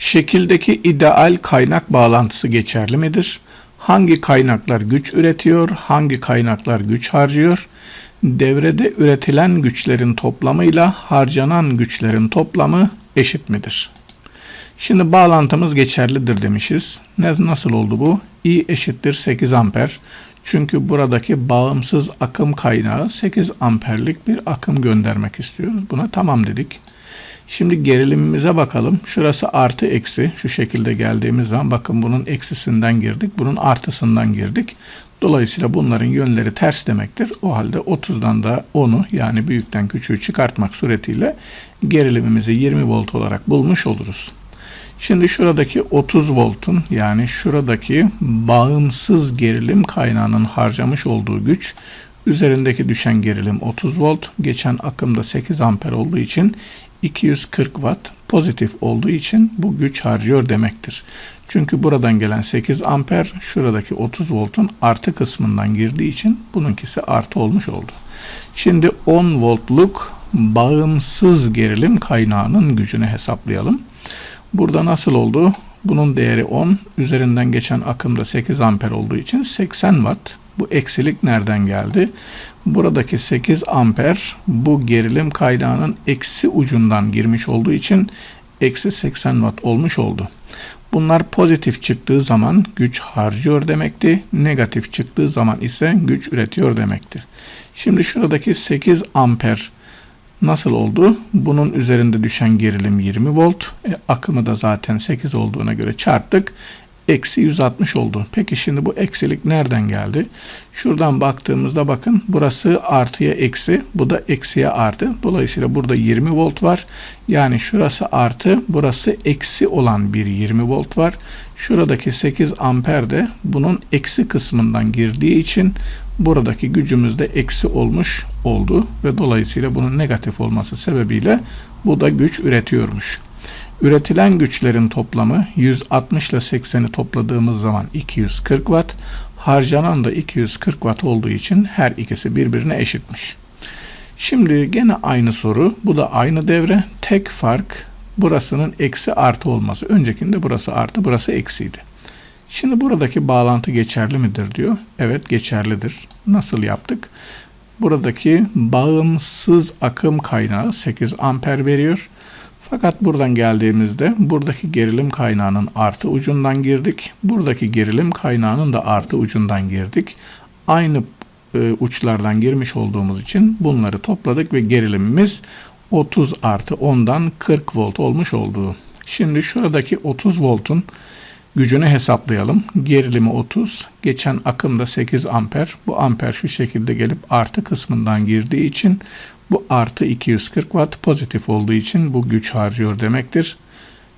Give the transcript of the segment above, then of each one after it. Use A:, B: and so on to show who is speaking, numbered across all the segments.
A: Şekildeki ideal kaynak bağlantısı geçerli midir? Hangi kaynaklar güç üretiyor, hangi kaynaklar güç harcıyor? Devrede üretilen güçlerin toplamıyla harcanan güçlerin toplamı eşit midir? Şimdi bağlantımız geçerlidir demişiz. Ne, nasıl oldu bu? I eşittir 8 amper. Çünkü buradaki bağımsız akım kaynağı 8 amperlik bir akım göndermek istiyoruz. Buna tamam dedik. Şimdi gerilimimize bakalım. Şurası artı eksi. Şu şekilde geldiğimiz zaman bakın bunun eksisinden girdik. Bunun artısından girdik. Dolayısıyla bunların yönleri ters demektir. O halde 30'dan da 10'u yani büyükten küçüğü çıkartmak suretiyle gerilimimizi 20 volt olarak bulmuş oluruz. Şimdi şuradaki 30 voltun yani şuradaki bağımsız gerilim kaynağının harcamış olduğu güç üzerindeki düşen gerilim 30 volt, geçen akımda 8 amper olduğu için 240 watt pozitif olduğu için bu güç harcıyor demektir. Çünkü buradan gelen 8 amper şuradaki 30 voltun artı kısmından girdiği için bununkisi artı olmuş oldu. Şimdi 10 voltluk bağımsız gerilim kaynağının gücünü hesaplayalım. Burada nasıl oldu? Bunun değeri 10. Üzerinden geçen akımda 8 amper olduğu için 80 watt. Bu eksilik nereden geldi? Buradaki 8 amper bu gerilim kaynağının eksi ucundan girmiş olduğu için eksi 80 watt olmuş oldu. Bunlar pozitif çıktığı zaman güç harcıyor demekti. Negatif çıktığı zaman ise güç üretiyor demektir. Şimdi şuradaki 8 amper Nasıl oldu? Bunun üzerinde düşen gerilim 20 volt. E, akımı da zaten 8 olduğuna göre çarptık. Eksi 160 oldu. Peki şimdi bu eksilik nereden geldi? Şuradan baktığımızda bakın burası artıya eksi. Bu da eksiye artı. Dolayısıyla burada 20 volt var. Yani şurası artı. Burası eksi olan bir 20 volt var. Şuradaki 8 amper de bunun eksi kısmından girdiği için buradaki gücümüz de eksi olmuş oldu ve dolayısıyla bunun negatif olması sebebiyle bu da güç üretiyormuş. Üretilen güçlerin toplamı 160 ile 80'i topladığımız zaman 240 watt, harcanan da 240 watt olduğu için her ikisi birbirine eşitmiş. Şimdi gene aynı soru, bu da aynı devre. Tek fark burasının eksi artı olması. Öncekinde burası artı, burası eksiydi. Şimdi buradaki bağlantı geçerli midir diyor. Evet geçerlidir. Nasıl yaptık? Buradaki bağımsız akım kaynağı 8 amper veriyor. Fakat buradan geldiğimizde buradaki gerilim kaynağının artı ucundan girdik. Buradaki gerilim kaynağının da artı ucundan girdik. Aynı e, uçlardan girmiş olduğumuz için bunları topladık ve gerilimimiz 30 artı 10'dan 40 volt olmuş oldu. Şimdi şuradaki 30 voltun gücünü hesaplayalım. Gerilimi 30, geçen akımda 8 amper. Bu amper şu şekilde gelip artı kısmından girdiği için bu artı 240 watt pozitif olduğu için bu güç harcıyor demektir.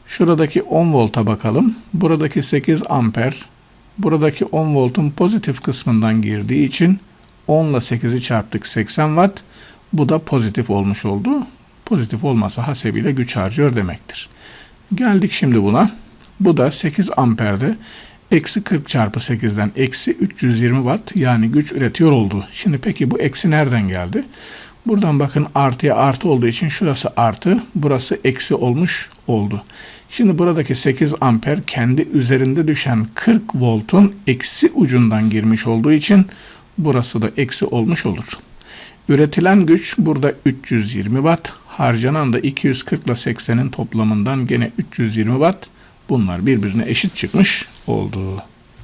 A: Şuradaki 10 volta bakalım. Buradaki 8 amper buradaki 10 voltun pozitif kısmından girdiği için 10 ile 8'i çarptık 80 watt. Bu da pozitif olmuş oldu. Pozitif olmasa hasebiyle güç harcıyor demektir. Geldik şimdi buna. Bu da 8 amperde eksi 40 çarpı 8'den eksi 320 watt yani güç üretiyor oldu. Şimdi peki bu eksi nereden geldi? Buradan bakın artıya artı olduğu için şurası artı, burası eksi olmuş oldu. Şimdi buradaki 8 amper kendi üzerinde düşen 40 voltun eksi ucundan girmiş olduğu için burası da eksi olmuş olur. Üretilen güç burada 320 watt, harcanan da 240 ile 80'in toplamından gene 320 watt. Bunlar birbirine eşit çıkmış oldu.